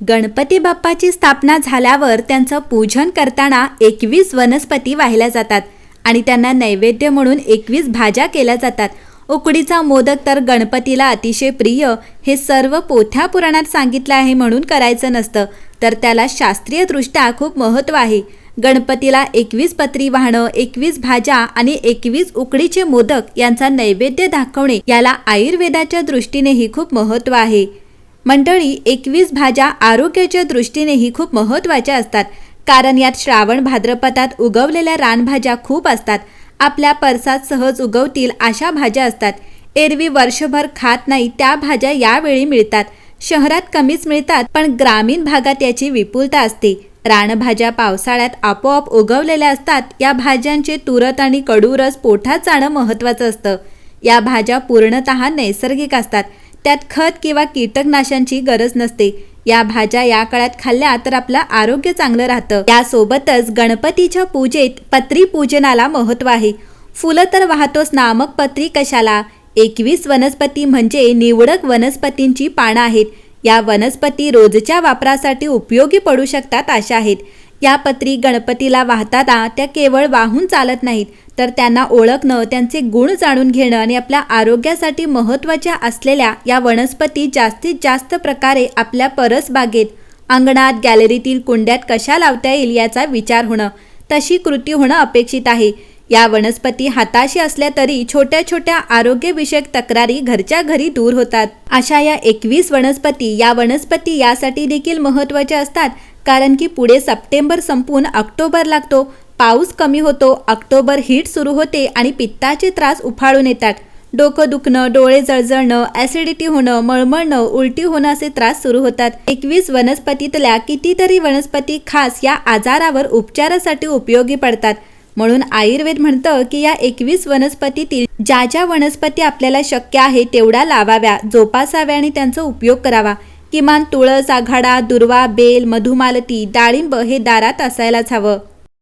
गणपती बाप्पाची स्थापना झाल्यावर त्यांचं पूजन करताना एकवीस वनस्पती वाहिल्या जातात आणि त्यांना नैवेद्य म्हणून एकवीस भाज्या केल्या जातात. उकडीचा मोदक तर गणपतीला अतिशय प्रिय हे सर्व पोथ्या पुराणात सांगितलं आहे म्हणून करायचं नसतं. तर त्याला शास्त्रीयदृष्ट्या खूप महत्त्व आहे. गणपतीला एकवीस पत्री वाहणं एकवीस भाज्या आणि एकवीस उकडीचे मोदक यांचा नैवेद्य दाखवणे याला आयुर्वेदाच्या दृष्टीनेही खूप महत्त्व आहे. मंडळी एकवीस भाज्या आरोग्याच्या दृष्टीनेही खूप महत्त्वाच्या असतात. कारण यात श्रावण भाद्रपदात उगवलेल्या रानभाज्या खूप असतात. आपल्या परसात सहज उगवतील अशा भाज्या असतात. एरवी वर्षभर खात नाही त्या भाज्या यावेळी मिळतात. शहरात कमीच मिळतात पण ग्रामीण भागात याची विपुलता असते. रानभाज्या पावसाळ्यात आपोआप उगवलेल्या असतात. या भाज्यांचे तुरत आणि कडू रस पोटात जाणं महत्त्वाचं असतं. या भाज्या पूर्णतः नैसर्गिक असतात. त्यात खत किंवा कीटकनाशांची गरज नसते. या भाज्या या काळात खाल्ल्या तर आपलं आरोग्य चांगलं राहतं. यासोबतच गणपतीच्या पूजेत पत्री पूजनाला महत्त्व आहे. फुलं तर वाहतोच ना मग पत्री कशाला? एकवीस वनस्पती म्हणजे निवडक वनस्पतींची पानं आहेत. या वनस्पती रोजच्या वापरासाठी उपयोगी पडू शकतात अशा आहेत. या पत्री गणपतीला वाहताना त्या केवळ वाहून चालत नाहीत तर त्यांना ओळखणं त्यांचे गुण जाणून घेणं आणि आपल्या आरोग्यासाठी महत्त्वाच्या असलेल्या या वनस्पती जास्तीत जास्त प्रकारे आपल्या परसबागेत अंगणात गॅलरीतील कुंड्यात कशा लावता येईल याचा विचार होणं तशी कृती होणं अपेक्षित आहे. या वनस्पती हाताशी असल्या तरी छोट्या छोट्या आरोग्यविषयक तक्रारी घरच्या घरी दूर होतात. अशा या एकवीस वनस्पती या वनस्पती यासाठी देखील महत्त्वाच्या असतात कारण की पुढे सप्टेंबर संपून ऑक्टोबर लागतो. पाऊस कमी होतो ऑक्टोबर हीट सुरू होते आणि पित्ताचे त्रास उफाळून येतात. डोकं दुखणं डोळे जळजळणं ॲसिडिटी होणं मळमळणं उलटी होणं असे त्रास सुरू होतात. एकवीस वनस्पतीतल्या कितीतरी वनस्पती खास या आजारावर उपचारासाठी उपयोगी पडतात. म्हणून आयुर्वेद म्हणतं की या एकवीस वनस्पतीतील ज्या ज्या वनस्पती आपल्याला शक्य आहे तेवढ्या लावाव्या जोपासाव्या आणि त्यांचा उपयोग करावा. किमान तुळस आघाडा दुर्वा बेल मधुमालती डाळिंब हे दारात असायलाच हवं.